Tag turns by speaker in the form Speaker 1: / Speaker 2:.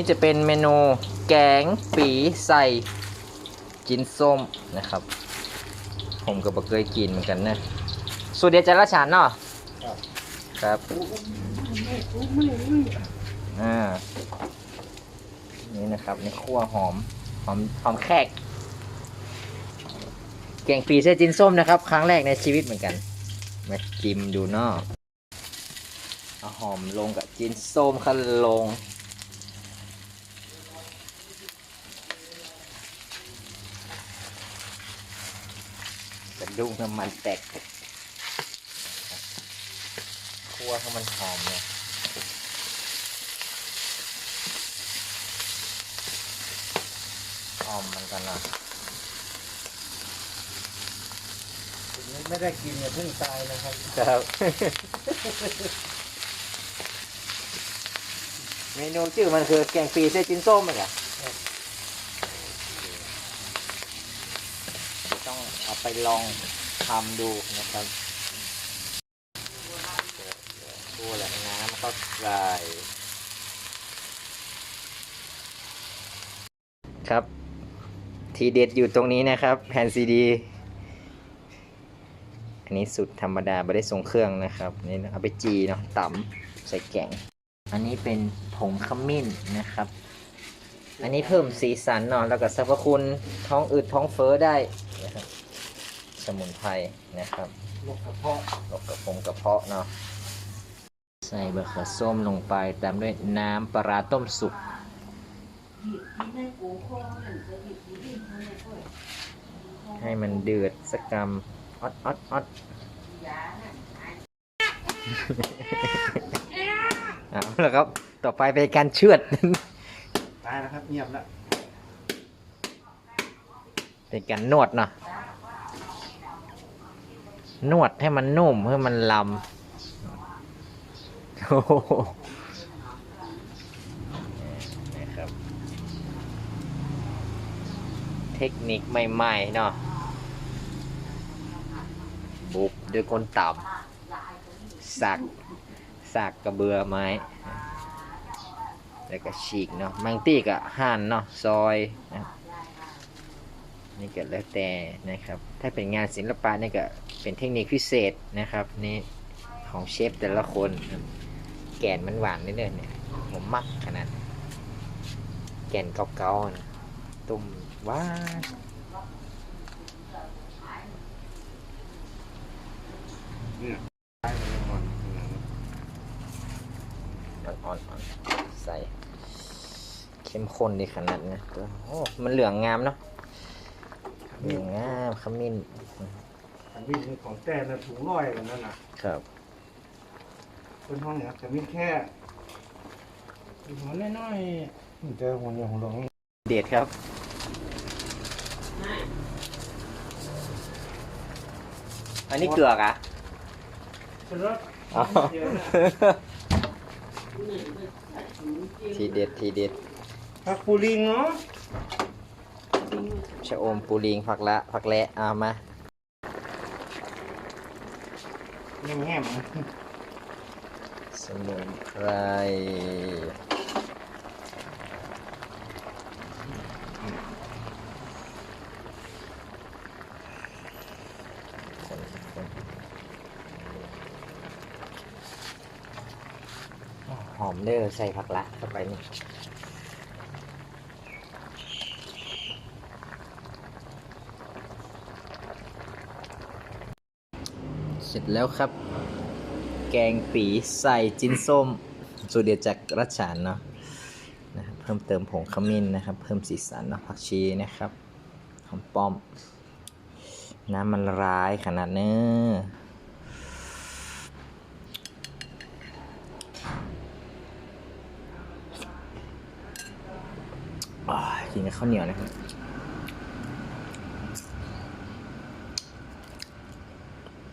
Speaker 1: นี่จะเป็นเมนูแกงปีใส่จินส้มนะครับ ผมก็บ่เคยกินเหมือนกันนะสูตรเดียวจะละชานเนาะครับอ่านี่นะครับในครัวหอมหอมหอมแขกแกงปีใส่จินส้มนะครับ ครั้งแรกในชีวิตเหมือนกันมาจิ้มดูเนาะเอาหอมลงกับจินส้มคันลง จะดุ้งน้ำมันแตกคั่วให้มันหอมเนี่ยหอมมันกันนะ
Speaker 2: ไม่ได้กินอย่าเพิ่งตายนะครับ
Speaker 1: ครับ เมนูชื่อมันคือแกงปีเส้นจิ้นส้มเหมือนกันต้องเอา ไปลองทำดูนะครับตัวแหละน้ำก็ใส่ครับ ทีเด็ดอยู่ตรงนี้นะครับแผ่นซีดีอันนี้สุดธรรมดาไม่ได้ทรงเครื่องนะครับนี่เอาไปจีเนาะตำใส่แกง อันนี้เป็นผงขมิ้นนะครับ อันนี้เพิ่มสีสันเนาะแล้วก็สรรพคุณท้องอืดท้องเฟ้อได้นะครับ สมุนไพรนะครับ
Speaker 2: โรคกระเพาะ
Speaker 1: ลดกระพงกระเพาะเนาะใส่บะเขือส้มลงไปตามด้วยน้ำปลาร้าต้มสุกให้มันเดือดสักกำออดออดออดเอาละครับ ต่อไปเป็นการเชือด
Speaker 2: ตายแล้วครับ เงียบแล้ว
Speaker 1: เป็นการนวดเนาะ นวดให้มันนุ่มให้มันลำโอ้นะครับ เทคนิคใหม่ๆเนาะบุบด้วยก้นต่ำสักสักกระเบือไม้ แล้วก็ฉีกเนาะบางตีก็หั่นเนาะซอยนะนี่ก็แล้วแต่นะครับ ถ้าเป็นงานศิลปะนี่ก็เป็นเทคนิคพิเศษนะครับนี่ของเชฟแต่ละคนครับแกนมันหวานนิดเดียวเนี่ยผมมักขนาดนั้นแกนเก่าๆนะตุ่มหวาน
Speaker 2: เนี่ยตายเลยหมด
Speaker 1: อ่อนๆใส่เข้มข้นดีขนาดนะตัวโอ้มันเหลืองงามเนาะ เหลืองงามขมิ้น
Speaker 2: อันนี้คือของแต่นะถุงร้อยกันนั่นน่ะ
Speaker 1: ครับ
Speaker 2: เป็นห้องเนี่ยแต่มีแค่หัวน้อยๆมันเจอหัวเนี่ยหัวหลง
Speaker 1: เด็ดครับอันนี้เกลือกอะ
Speaker 2: เป็นรถ
Speaker 1: อ๋อ
Speaker 2: เยอะนะ
Speaker 1: ทีเด็ดทีเด็ด
Speaker 2: ผักปูลิงเนาะ
Speaker 1: ชะอมปูลิงผักละผักและเอามา
Speaker 2: แง่ม
Speaker 1: สมุนไพรหอมเด้อใส่ผักละเข้าไปนี่ เสร็จแล้วครับ แกงปีใส่จิ้นส้มสูตรเด็ดจากรัชฉานเนาะนะครับเพิ่มเติมผงขมิ้นนะครับ เพิ่มสีสันเนาะผักชีนะครับหอมป้อม น้ำมันร้ายขนาดเนื้ออ่ากินกับข้าวเหนียวนะครับ